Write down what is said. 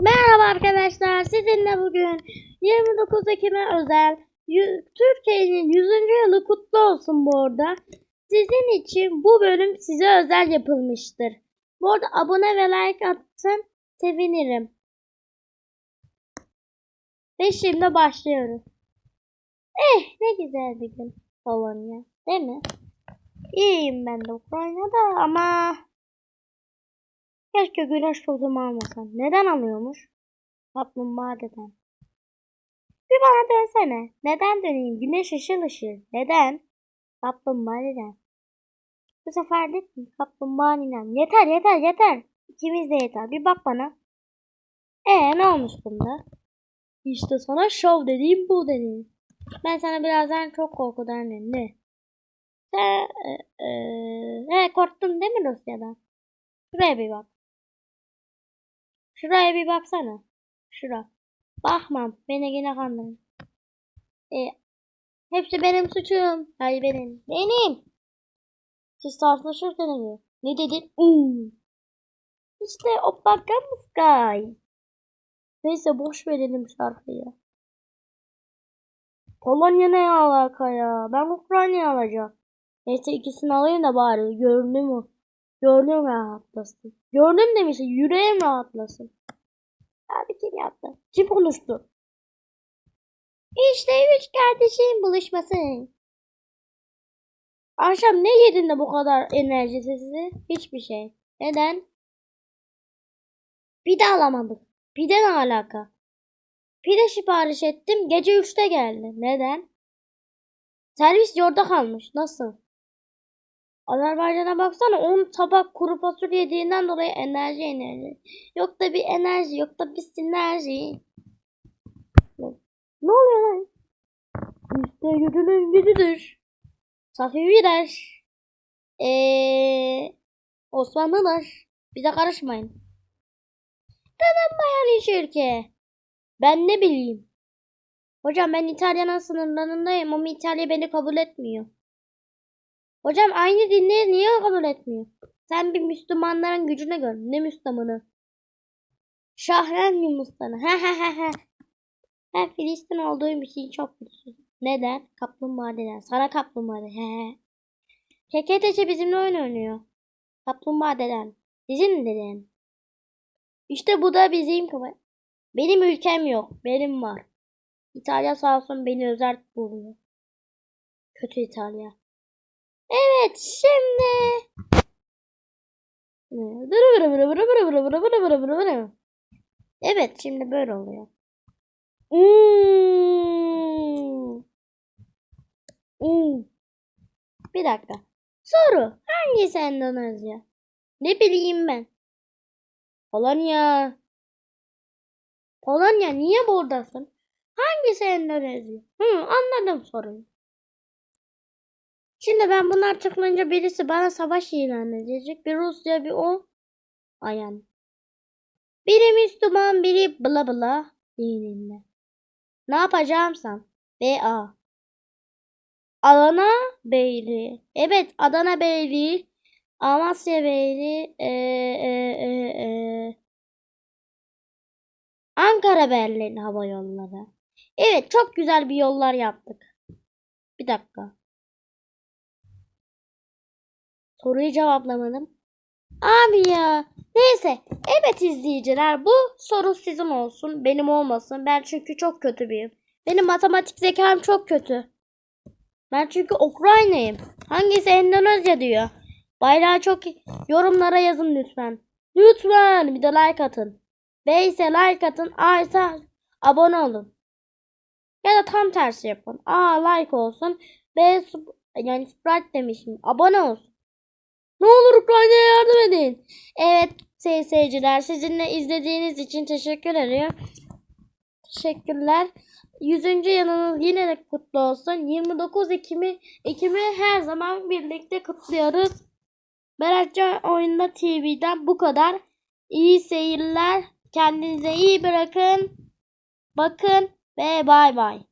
Merhaba arkadaşlar. Sizinle bugün 29 Ekim'e özel Türkiye'nin 100. yılı kutlu olsun bu arada. Sizin için bu bölüm size özel yapılmıştır. Bu arada abone ve like atın sevinirim. Ve şimdi başlıyoruz. Eh ne güzel bir gün Polonya. Değil mi? İyiyim ben de Ukrayna'da ama Keşke güneş tozumu almasam. Neden alıyormuş? Kaplumbağa deden. Bir bana dönsene. Neden döneyim? Güneş ışıl ışıl. Neden? Kaplumbağa deden. Bu sefer de kaplumbağa ninem. Yeter yeter yeter. İkimiz de yeter. Bir bak bana. Ee ne olmuş bunda? İşte sana şov dediğim bu dediğim. Ben sana birazdan çok korku derdim. Ne? Sen, e, e, he, korktun değil mi Rusya'dan? Şuraya bir bak. Şuraya bir baksana. Şura. Bakmam. Beni yine kandırın. E, hepsi benim suçum. Hayır benim. Benim. Siz tartışırken oluyor. Ne dedin? Uuu. İşte o bakar sky. Neyse boş verelim şarkıyı. Polonya ne alaka ya? Ben Ukrayna'yı alacağım. Neyse ikisini alayım da bari. Gördün mü? Gördüm rahatlasın. Gördüm demişsin. Yüreğim rahatlasın. Abi kim yaptı? Kim konuştu? İşte üç kardeşin buluşması. Akşam ne yedin de bu kadar enerjisiz? Hiçbir şey. Neden? Pide alamadık. Pide ne alaka? Pide sipariş ettim. Gece 3'te geldi. Neden? Servis yolda kalmış. Nasıl? Azerbaycan'a baksana 10 tabak kuru fasulye yediğinden dolayı enerji enerji. Yok da bir enerji, yok da bir sinerji. Ne oluyor lan? İşte gücünün gücüdür. Safi Virer. Eee Osmanlılar. Bize karışmayın. Tanınmayan iş ülke. Ben ne bileyim. Hocam ben İtalya'nın sınırlarındayım ama İtalya beni kabul etmiyor. Hocam aynı dinleri niye kabul etmiyor? Sen bir Müslümanların gücüne gör. Ne Müslümanı? Şahren Yunus'tanı. Ha ha ha ha. Ben Filistin olduğum için çok mutluyum. Neden? Kaplumbağa deden. Sana kaplumbağa. He he. KKTC bizimle oyun oynuyor. Kaplumbağa deden. Sizin deden. İşte bu da bizim kafa. Benim ülkem yok. Benim var. İtalya sağ olsun beni özel buluyor. Kötü İtalya. Evet şimdi. Evet şimdi böyle oluyor. Hmm. Hmm. Bir dakika. Soru. Hangisi Endonezya? Ne bileyim ben. Polonya. Polonya niye buradasın? Hangisi Endonezya? Hı, anladım soruyu. Şimdi ben bunlar tıklayınca birisi bana savaş ilan edecek. Bir Rusya bir o. Ayan. Biri Müslüman biri bla bla dininde. Ne yapacağımsam. BA. Adana Beyliği. Evet Adana Beyliği. Amasya Beyliği. Ee, e, e, e. Ankara Berlin Hava Yolları. Evet çok güzel bir yollar yaptık. Bir dakika. Soruyu cevaplamadım. Abi ya. Neyse. Evet izleyiciler bu soru sizin olsun. Benim olmasın. Ben çünkü çok kötü biriyim. Benim matematik zekam çok kötü. Ben çünkü Ukrayna'yım. Hangisi Endonezya diyor. Bayrağı çok yorumlara yazın lütfen. Lütfen bir de like atın. B ise like atın. A ise abone olun. Ya da tam tersi yapın. A like olsun. B yani sprite demişim. Abone olsun. Ne olur Ukrayna'ya yardım edin. Evet sevgili seyirciler sizinle izlediğiniz için teşekkür ederim. Teşekkürler. 100. yılınız yine de kutlu olsun. 29 Ekim'i Ekim'i her zaman birlikte kutluyoruz. Beratcan Oyunda TV'den bu kadar. İyi seyirler. Kendinize iyi bırakın. Bakın ve bay bay.